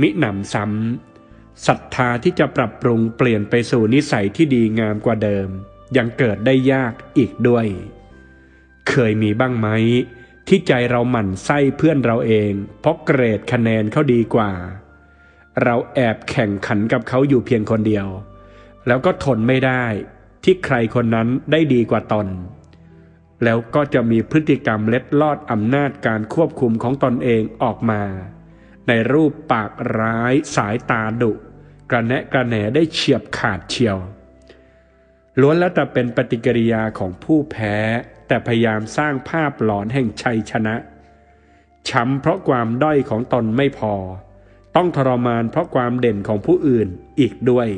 มิหนำซ้ำศรัทธาที่จะปรับปรุงเปลี่ยนไปสู่นิสัยที่ดีงามกว่าเดิม ยังเกิดได้ยากอีกด้วย เคยมีบ้างไหม ที่ใจเราหมั่นไส้เพื่อนเราเอง เพราะเกรดคะแนนเขาดีกว่า เราแอบแข่งขันกับเขาอยู่เพียงคนเดียว แล้วก็ทนไม่ได้ ที่ใครคนนั้นได้ดีกว่าตนแล้วก็จะมีพฤติกรรมเล็ดลอดอำนาจการควบคุมของตนเองออกมา ในรูปปากร้ายสายตาดุกระแนะกระแหนได้เฉียบขาดเฉียว ล้วนแล้วแต่เป็นปฏิกิริยาของผู้แพ้ แต่พยายามสร้างภาพหลอนแห่งชัยชนะ ช้ำเพราะความด้อยของตนไม่พอ ต้องทรมานเพราะความเด่นของผู้อื่นอีกด้วย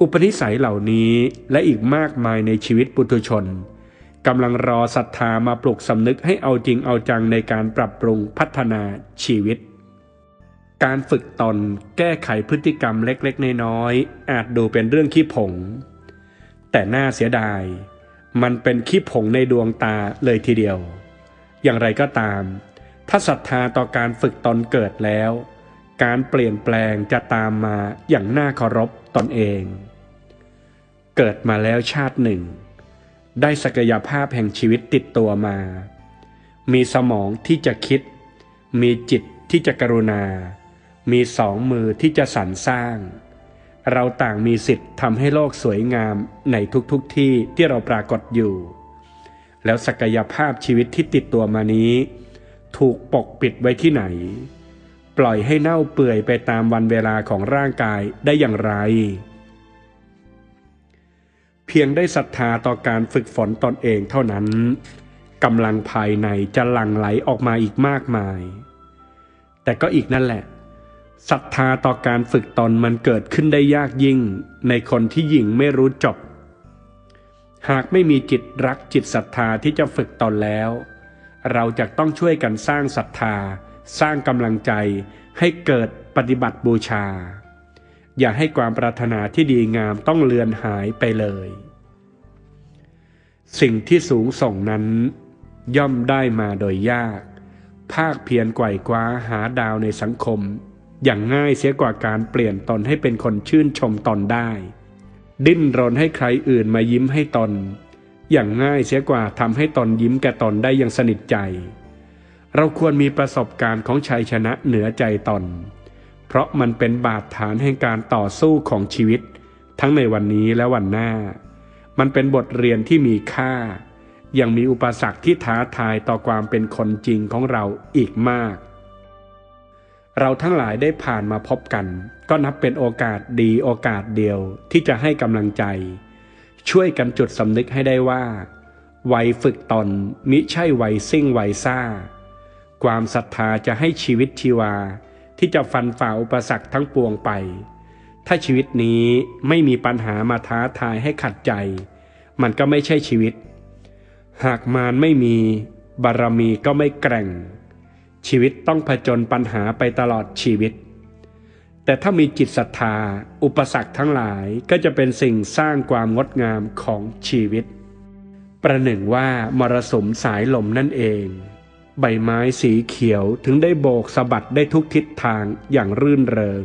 อุปนิสัยเหล่านี้และอีกมากมายในชีวิตปุถุชนกำลังรอศรัทธามาปลุกสำนึกให้เอาจริงเอาจังในการปรับปรุงพัฒนาชีวิต การฝึกตนแก้ไขพฤติกรรมเล็กๆ น้อยๆ อาจดูเป็นเรื่องขี้ผง แต่น่าเสียดาย มันเป็นขี้ผงในดวงตาเลยทีเดียว อย่างไรก็ตาม ถ้าศรัทธาต่อการฝึกตนเกิดแล้ว การเปลี่ยนแปลงจะตามมาอย่างน่าเคารพตนเอง เกิดมาแล้วชาติหนึ่ง ได้ศักยภาพแห่งชีวิตติดตัวมา มีสมองที่จะคิด มีจิตที่จะกรุณา มีสองมือที่จะสรรสร้าง เราต่างมีสิทธิ์ทำให้โลกสวยงามในทุกๆทที่ที่เราปรากฏอยู่ แล้วศักยภาพชีวิตที่ติดตัวมานี้ ถูกปกปิดไว้ที่ไหน ปล่อยให้เน่าเปื่อยไปตามวันเวลาของร่างกายได้อย่างไร เพียงได้ศรัทธาต่อการฝึกฝนตนเองเท่านั้นกำลังภายในจะหลั่งไหลออกมาอีกมากมาย แต่ก็อีกนั่นแหละ ศรัทธาต่อการฝึกตนมันเกิดขึ้นได้ยากยิ่ง ในคนที่ยิ่งไม่รู้จบ หากไม่มีจิตรักจิตศรัทธาที่จะฝึกตนแล้ว เราจะต้องช่วยกันสร้างศรัทธา สร้างกำลังใจ ให้เกิดปฏิบัติบูชา อย่าให้ความปรารถนาที่ดีงามต้องเลือนหายไปเลย สิ่งที่สูงส่งนั้น ย่อมได้มาโดยยาก ภาคเพียรไกว่คว้าหาดาวในสังคม อย่างง่ายเสียกว่าการเปลี่ยนตนให้เป็นคนชื่นชมตนได้ ดิ้นรนให้ใครอื่นมายิ้มให้ตน อย่างง่ายเสียกว่าทำให้ตนยิ้มแก่ตนได้อย่างสนิทใจ เราควรมีประสบการณ์ของชัยชนะเหนือใจตน เพราะมันเป็นบาดฐานแห่งการต่อสู้ของชีวิต ทั้งในวันนี้และวันหน้า มันเป็นบทเรียนที่มีค่า ยังมีอุปสรรคที่ท้าทายต่อความเป็นคนจริงของเราอีกมาก เราทั้งหลายได้ผ่านมาพบกัน ก็นับเป็นโอกาสดีโอกาสเดียวที่จะให้กำลังใจ ช่วยกันจุดสำนึกให้ได้ว่า วัยฝึกตนมิใช่วัยซิ่งวัยซ่า ความศรัทธาจะให้ชีวิตชีวา ที่จะฟันฝ่าอุปสรรคทั้งปวงไป ถ้าชีวิตนี้ไม่มีปัญหามาท้าทายให้ขัดใจ มันก็ไม่ใช่ชีวิต หากมารไม่มี บารมีก็ไม่แกร่ง ชีวิตต้องผจญปัญหาไปตลอดชีวิต แต่ถ้ามีจิตศรัทธา อุปสรรคทั้งหลายก็จะเป็นสิ่งสร้างความงดงามของชีวิต ประหนึ่งว่ามรสุมสายลมนั่นเอง ใบไม้สีเขียวถึงได้โบกสะบัดได้ทุกทิศทางอย่างรื่นเริง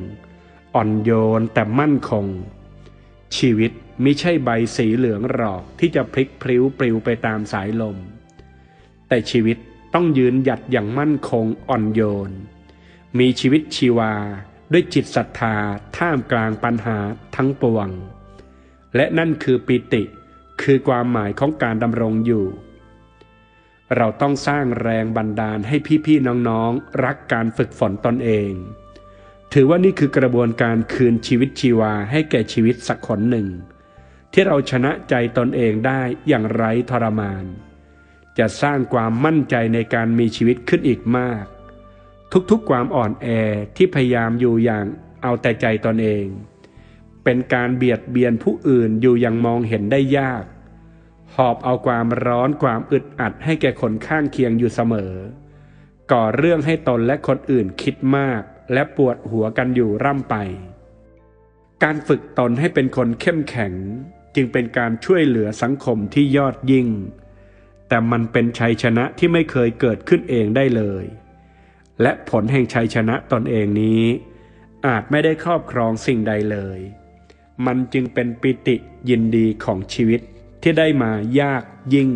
อ่อนโยนแต่มั่นคง ชีวิตมิใช่ใบสีเหลืองหรอกที่จะพลิกพลิ้วปลิวไปตามสายลม แต่ชีวิต ต้องยืนหยัดอย่างมั่นคงอ่อนโยน มีชีวิตชีวาด้วยจิตศรัทธาท่ามกลางปัญหาทั้งปวง และนั่นคือปิติคือความหมายของการดำรงอยู่ เราต้องสร้างแรงบันดาลให้พี่ๆน้องๆ รักการฝึกฝนตนเอง ถือว่านี่คือกระบวนการคืนชีวิตชีวาให้แก่ชีวิตสักคนหนึ่ง ที่เราชนะใจตนเองได้อย่างไร้ทรมาน จะสร้างความมั่นใจในการมีชีวิตขึ้นอีกมาก ทุกๆความอ่อนแอที่พยายามอยู่อย่างเอาแต่ใจตนเอง เป็นการเบียดเบียนผู้อื่นอยู่อย่างมองเห็นได้ยาก หอบเอาความร้อนความอึดอัดให้แก่คนข้างเคียงอยู่เสมอ ก่อเรื่องให้ตนและคนอื่นคิดมากและปวดหัวกันอยู่ร่ำไป การฝึกตนให้เป็นคนเข้มแข็ง จึงเป็นการช่วยเหลือสังคมที่ยอดยิ่ง แต่มันเป็นชัยชนะที่ไม่เคยเกิดขึ้นเองได้เลย และผลแห่งชัยชนะตนเองนี้ อาจไม่ได้ครอบครองสิ่งใดเลย มันจึงเป็นปิติยินดีของชีวิตที่ได้มายากยิ่ง